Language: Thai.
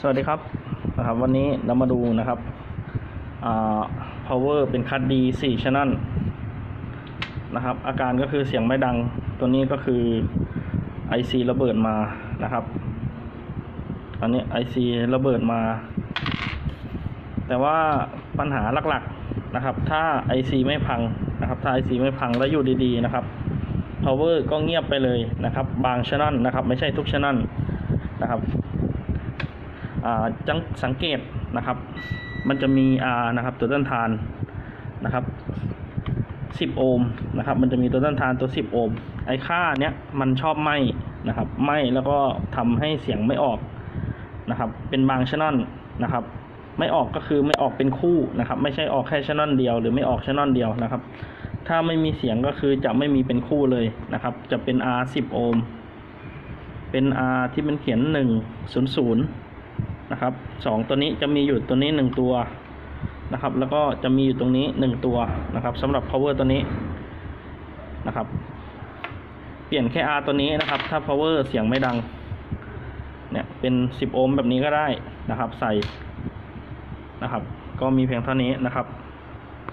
สวัสดีครับนะครับวันนี้เรามาดูนะครับอ่า power เป็นคัดดี4 channel นะครับ อาการก็คือเสียงไม่ดัง ตัวนี้ก็คือ IC ระเบิดมานะครับอันนี้ IC ระเบิดมา แต่ว่าปัญหาหลักๆนะครับ ถ้า IC ไม่พังนะครับ ถ้า IC ไม่พังแล้วอยู่ดีๆนะครับ power ก็เงียบไปเลยนะครับ บาง channel นะครับ ไม่ใช่ทุก channel นะครับ จังสังเกตนะครับ มันจะมี R นะครับ ตัวต้านทานนะครับ 10 โอห์มนะครับ มันจะมีตัวต้านทานตัว 10 โอห์มไอ้ค่าเนี้ยมันชอบไหมนะครับไหมแล้วก็ทำให้เสียงไม่ออกนะครับ เป็นบางชน e l นะครับ ไม่ออกก็คือไม่ออกเป็นคู่นะครับ ไม่ใช่ออกแค่ชน e l เดียว หรือไม่ออกชน e l เดียวนะครับ ถ้าไม่มีเสียงก็คือจะไม่มีเป็นคู่เลยนะครับ จะเป็น R 10 โอห์มเป็น R ที่มันเขียน 100 นะครับสองตัวนี้จะมีอยู่ตัวนี้หนึ่งตัวนะครับ แล้วก็จะมีอยู่ตรงนี้หนึ่งตัวนะครับสำหรับ power ตัวนี้นะครับ เปลี่ยนแค่ R ตัวนี้นะครับ ถ้า power เสียงไม่ดัง เนี่ยเป็น 10 โอห์มแบบนี้ก็ได้นะครับ ใส่นะครับ ก็มีเพียงเท่านี้นะครับ